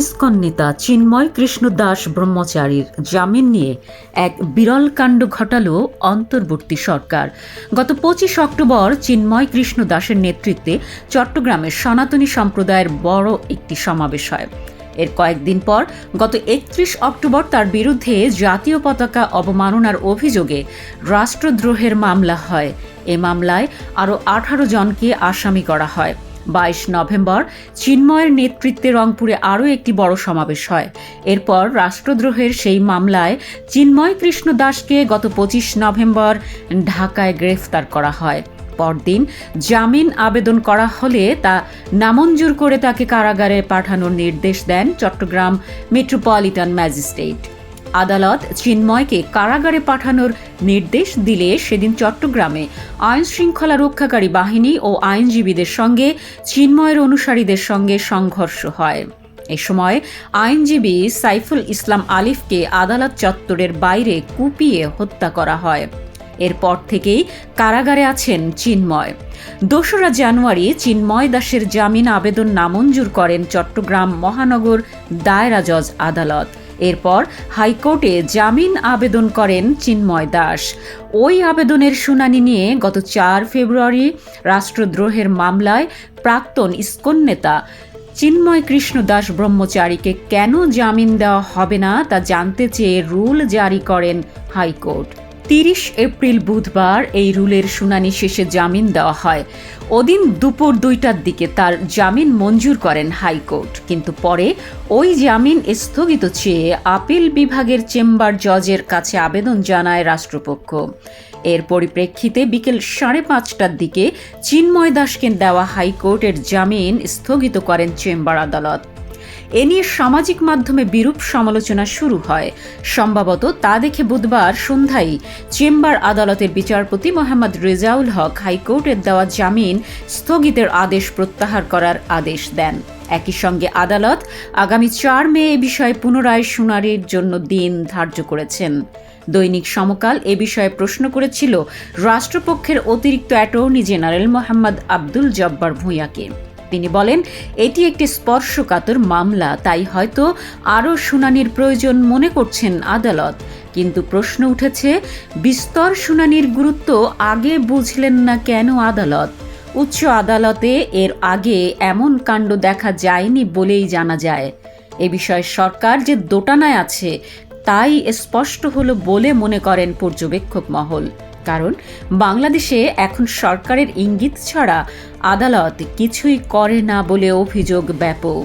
ISKCON নেতা চিন্ময় কৃষ্ণ দাস ব্রহ্মচারীর জামিন নিয়ে এক বিরল কাণ্ড ঘটালো অন্তর্বর্তী সরকার। গত পঁচিশ অক্টোবর চিন্ময় কৃষ্ণ দাসের নেতৃত্বে চট্টগ্রামের সনাতনী সম্প্রদায়ের বড় একটি সমাবেশ হয়। এর কয়েকদিন পর গত একত্রিশ অক্টোবর তার বিরুদ্ধে জাতীয় পতাকা অবমাননার অভিযোগে রাষ্ট্রদ্রোহের মামলা হয়। এ মামলায় আরও আঠারো জনকে আসামি করা হয়। বাইশ নভেম্বর চিন্ময়ের নেতৃত্বে রংপুরে আরও একটি বড় সমাবেশ হয়। এরপর রাষ্ট্রদ্রোহের সেই মামলায় চিন্ময় কৃষ্ণ দাসকে গত পঁচিশ নভেম্বর ঢাকায় গ্রেফতার করা হয়। পরদিন জামিন আবেদন করা হলে তা নামঞ্জুর করে তাকে কারাগারে পাঠানোর নির্দেশ দেন চট্টগ্রাম মেট্রোপলিটন ম্যাজিস্ট্রেট। আদালত চিন্ময়কে কারাগারে পাঠানোর নির্দেশ দিলে সেদিন চট্টগ্রামে আইন শৃঙ্খলা রক্ষাকারী বাহিনী ও আইনজীবীদের সঙ্গে, চিন্ময়ের অনুসারীদের সঙ্গে সংঘর্ষ হয়। এ সময় আইনজীবী সাইফুল ইসলাম আলিফকে আদালত চত্বরের বাইরে কুপিয়ে হত্যা করা হয়। এরপর থেকেই কারাগারে আছেন চিন্ময়। দোসরা জানুয়ারি চিন্ময় দাসের জামিন আবেদন নামঞ্জুর করেন চট্টগ্রাম মহানগর দায়রা জজ আদালত। এরপর হাইকোর্টে জামিন আবেদন করেন চিন্ময় দাস। ওই আবেদনের শুনানি নিয়ে গত চার ফেব্রুয়ারি রাষ্ট্রদ্রোহের মামলায় প্রাক্তন ইস্কন নেতা চিন্ময় কৃষ্ণ দাস ব্রহ্মচারীকে কেন জামিন দেওয়া হবে না তা জানতে চেয়ে রুল জারি করেন হাইকোর্ট। তিরিশ এপ্রিল বুধবার এই রুলের শুনানি শেষে জামিন দেওয়া হয়। ওদিন দুপুর দুইটার দিকে তার জামিন মঞ্জুর করেন হাইকোর্ট। কিন্তু পরে ওই জামিন স্থগিত চেয়ে আপিল বিভাগের চেম্বার জজের কাছে আবেদন জানায় রাষ্ট্রপক্ষ। এর পরিপ্রেক্ষিতে বিকেল সাড়ে পাঁচটার দিকে চিন্ময় দাসকে দেওয়া হাইকোর্টের জামিন স্থগিত করেন চেম্বার আদালত। এ নিয়ে সামাজিক মাধ্যমে বিরূপ সমালোচনা শুরু হয়। সম্ভবত তা দেখে বুধবার সন্ধ্যায় চেম্বার আদালতের বিচারপতি মোহাম্মদ রেজাউল হক হাইকোর্টের দেওয়া জামিন স্থগিতের আদেশ প্রত্যাহার করার আদেশ দেন। একই সঙ্গে আদালত আগামী চার মে এ বিষয়ে পুনরায় শুনানির জন্য দিন ধার্য করেছেন। দৈনিক সমকাল এ বিষয়ে প্রশ্ন করেছিল রাষ্ট্রপক্ষের অতিরিক্ত অ্যাটর্নি জেনারেল মোহাম্মদ আব্দুল জব্বার ভূঁইয়াকে। তিনি বলেন, এটি একটি স্পর্শকাতর মামলা, তাই হয়তো আরও শুনানির প্রয়োজন মনে করছেন আদালত। কিন্তু প্রশ্ন উঠেছে, বিস্তর শুনানির গুরুত্ব আগে বুঝলেন না কেন আদালত? উচ্চ আদালতে এর আগে এমন কাণ্ড দেখা যায়নি বলেই জানা যায়। এ বিষয়ে সরকার যে দোটানায় আছে, তাই স্পষ্ট হলো বলে মনে করেন পর্যবেক্ষক মহল। কারণ বাংলাদেশে এখন সরকারের ইঙ্গিত ছাড়া আদালত কিছুই করে না বলে অভিযোগ ব্যাপক।